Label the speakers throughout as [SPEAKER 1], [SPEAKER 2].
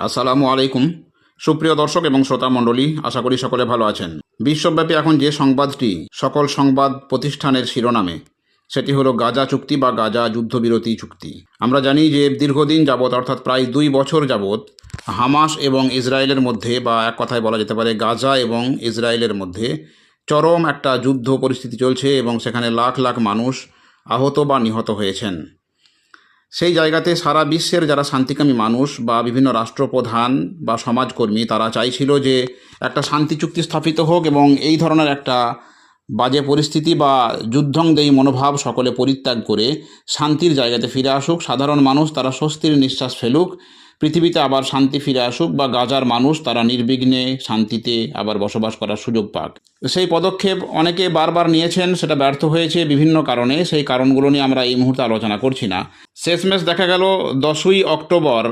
[SPEAKER 1] আসসালামু আলাইকুম। সুপ্রিয় দর্শক এবং শ্রোতা মণ্ডলী, আশা করি সকলে ভালো আছেন। বিশ্বব্যাপী এখন যে সংবাদটি, সকল সংবাদ প্রতিষ্ঠানের শিরোনামে, সেটি হলো গাজা চুক্তি বা গাজা যুদ্ধবিরতি চুক্তি। আমরা জানি যে দীর্ঘদিন যাবৎ, অর্থাৎ প্রায় দুই বছর যাবৎ, হামাস এবং ইসরায়েলের মধ্যে, বা এক কথায় বলা যেতে পারে গাজা এবং ইসরায়েলের মধ্যে চরম একটা যুদ্ধ পরিস্থিতি চলছে এবং সেখানে লাখ লাখ মানুষ আহত বা নিহত হয়েছেন। সেই জায়গাতে সারা বিশ্বের যারা শান্তিকামী মানুষ বা বিভিন্ন রাষ্ট্রপ্রধান বা সমাজকর্মী, তারা চাইছিল যে একটা শান্তি চুক্তি স্থাপিত হোক এবং এই ধরনের একটা বাজে পরিস্থিতি বা যুদ্ধংদেয়ী মনোভাব সকলে পরিত্যাগ করে শান্তির জায়গাতে ফিরে আসুক। সাধারণ মানুষ তারা স্বস্তির নিঃশ্বাস ফেলুক। পৃথিবীতে আবার শান্তি ফিরে আসুক বা গাজার মানুষ তারা নির্বিঘ্নে শান্তিতে আবার বসবাস করার সুযোগ পাক। সেই পদক্ষেপ অনেকে বারবার নিয়েছেন, সেটা ব্যর্থ হয়েছে বিভিন্ন কারণে, সেই কারণগুলো নিয়ে আমরা এই মুহূর্তে আলোচনা করছি না। শেষমেশ দেখা গেল দশই অক্টোবর,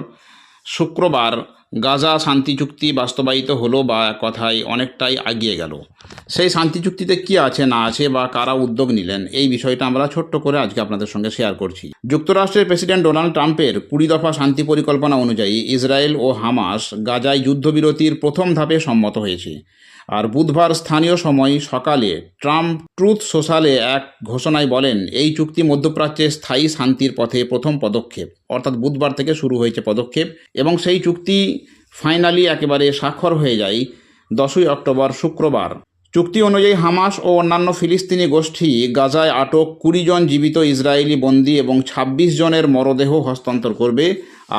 [SPEAKER 1] শুক্রবার গাজা শান্তি চুক্তি বাস্তবায়িত হলো বা কথায় অনেকটাই আগিয়ে গেল। সেই শান্তি চুক্তিতে কি আছে, না আছে বা কারা উদ্যোগ নিলেন, এই বিষয়টা আমরা ছোট্ট করে আজকে আপনাদের সঙ্গে শেয়ার করছি। যুক্তরাষ্ট্রের প্রেসিডেন্ট ডোনাল্ড ট্রাম্পের কুড়ি দফা শান্তি পরিকল্পনা অনুযায়ী ইসরায়েল ও হামাস গাজায় যুদ্ধবিরতির প্রথম ধাপে সম্মত হয়েছে। আর বুধবার স্থানীয় সময় সকালে ট্রাম্প ট্রুথ সোশ্যালে এক ঘোষণায় বলেন, এই চুক্তি মধ্যপ্রাচ্যে স্থায়ী শান্তির পথে প্রথম পদক্ষেপ। অর্থাৎ বুধবার থেকে শুরু হয়েছে পদক্ষেপ এবং সেই চুক্তি ফাইনালি একেবারে স্বাক্ষর হয়ে যায় দশই অক্টোবর শুক্রবার। চুক্তি অনুযায়ী হামাস ও অন্যান্য ফিলিস্তিনি গোষ্ঠী গাজায় আটক কুড়ি জন জীবিত ইসরায়েলি বন্দী এবং ২৬ জনের মরদেহ হস্তান্তর করবে,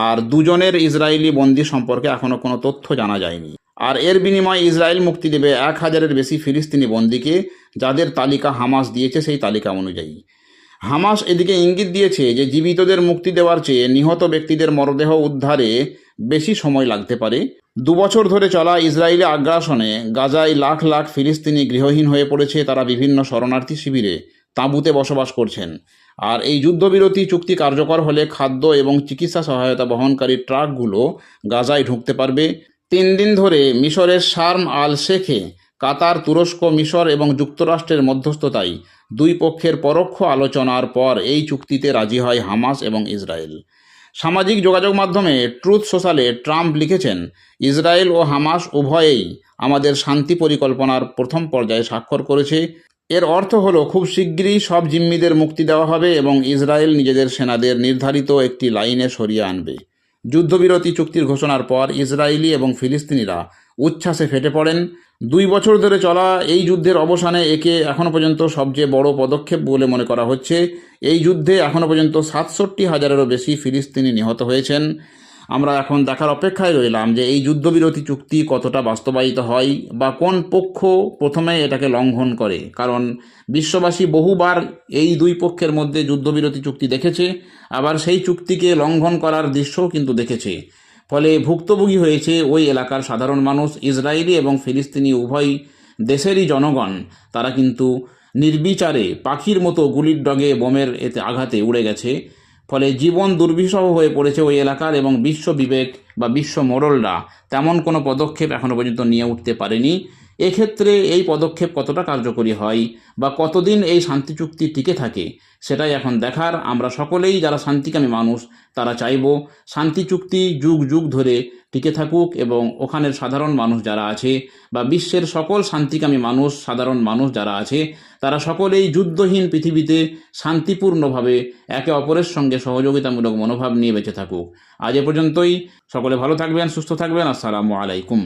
[SPEAKER 1] আর দুজনের ইসরায়েলি বন্দী সম্পর্কে এখনও কোনো তথ্য জানা যায়নি। আর এর বিনিময়ে ইসরায়েল মুক্তি দেবে এক হাজারের বেশি ফিলিস্তিনি বন্দীকে, যাদের তালিকা হামাস দিয়েছে সেই তালিকা অনুযায়ী। হামাস এদিকে ইঙ্গিত দিয়েছে যে জীবিতদের মুক্তি দেওয়ার চেয়ে নিহত ব্যক্তিদের মরদেহ উদ্ধারে বেশি সময় লাগতে পারে। দুবছর ধরে চলা ইসরায়েলি আগ্রাসনে গাজায় লাখ লাখ ফিলিস্তিনি গৃহহীন হয়ে পড়েছে তারা বিভিন্ন শরণার্থী শিবিরে তাঁবুতে বসবাস করছেন। আর এই যুদ্ধবিরতি চুক্তি কার্যকর হলে খাদ্য এবং চিকিৎসা সহায়তা বহনকারী ট্রাকগুলো গাজায় ঢুকতে পারবে। তিন দিন ধরে মিশরের শার্ম আল শেখে কাতার, তুরস্ক, মিশর এবং যুক্তরাষ্ট্রের মধ্যস্থতায় দুই পক্ষের পরোক্ষ আলোচনার পর এই চুক্তিতে রাজি হয় হামাস এবং ইসরায়েল। সামাজিক যোগাযোগ মাধ্যমে ট্রুথ সোশ্যালে ট্রাম্প লিখেছেন, ইসরায়েল ও হামাস উভয়েই আমাদের শান্তি পরিকল্পনার প্রথম পর্যায়ে স্বাক্ষর করেছে। এর অর্থ হলো খুব শিগগিরই সব জিম্মিদের মুক্তি দেওয়া হবে এবং ইসরায়েল নিজেদের সেনাদের নির্ধারিত একটি লাইনে সরিয়ে আনবে। যুদ্ধবিরতি চুক্তির ঘোষণার পর ইসরায়েলি এবং ফিলিস্তিনিরা উচ্ছ্বাসে ফেটে পড়েন। দুই বছর ধরে চলা এই যুদ্ধের অবসানে একে এখনও পর্যন্ত সবচেয়ে বড় পদক্ষেপ বলে মনে করা হচ্ছে। এই যুদ্ধে এখনও পর্যন্ত সাতষট্টি হাজারেরও বেশি ফিলিস্তিনি নিহত হয়েছেন। আমরা এখন দেখার অপেক্ষায় রইলাম যে এই যুদ্ধবিরতি চুক্তি কতটা বাস্তবায়িত হয় বা কোন পক্ষ প্রথমে এটাকে লঙ্ঘন করে। কারণ বিশ্ববাসী বহুবার এই দুই পক্ষের মধ্যে যুদ্ধবিরতি চুক্তি দেখেছে, আবার সেই চুক্তিকে লঙ্ঘন করার দৃশ্যও কিন্তু দেখেছে। ফলে ভুক্তভোগী হয়েছে ওই এলাকার সাধারণ মানুষ, ইসরায়েলি এবং ফিলিস্তিনি উভয় দেশেরই জনগণ। তারা কিন্তু নির্বিচারে পাখির মতো গুলির ডগে বোমের এতে আঘাতে উড়ে গেছে। ফলে জীবন দুর্বিষহ হয়ে পড়েছে ওই এলাকার এবং বিশ্ব বিবেক বা বিশ্ব মোড়লরা তেমন কোনো পদক্ষেপ এখনও পর্যন্ত নিয়ে উঠতে পারেনি। এক্ষেত্রে এই পদক্ষেপ কতটা কার্যকরী হয় বা কতদিন এই শান্তি চুক্তি টিকে থাকে, সেটাই এখন দেখার। আমরা সকলেই যারা শান্তিকামী মানুষ, তারা চাইব শান্তি চুক্তি যুগ যুগ ধরে টিকে থাকুক এবং ওখানের সাধারণ মানুষ যারা আছে বা বিশ্বের সকল শান্তিকামী মানুষ, সাধারণ মানুষ যারা আছে, তারা সকলেই যুদ্ধহীন পৃথিবীতে শান্তিপূর্ণভাবে একে অপরের সঙ্গে সহযোগিতামূলক মনোভাব নিয়ে বেঁচে থাকুক। আজ এ পর্যন্তই। সকলে ভালো থাকবেন, সুস্থ থাকবেন। আসসালামু আলাইকুম।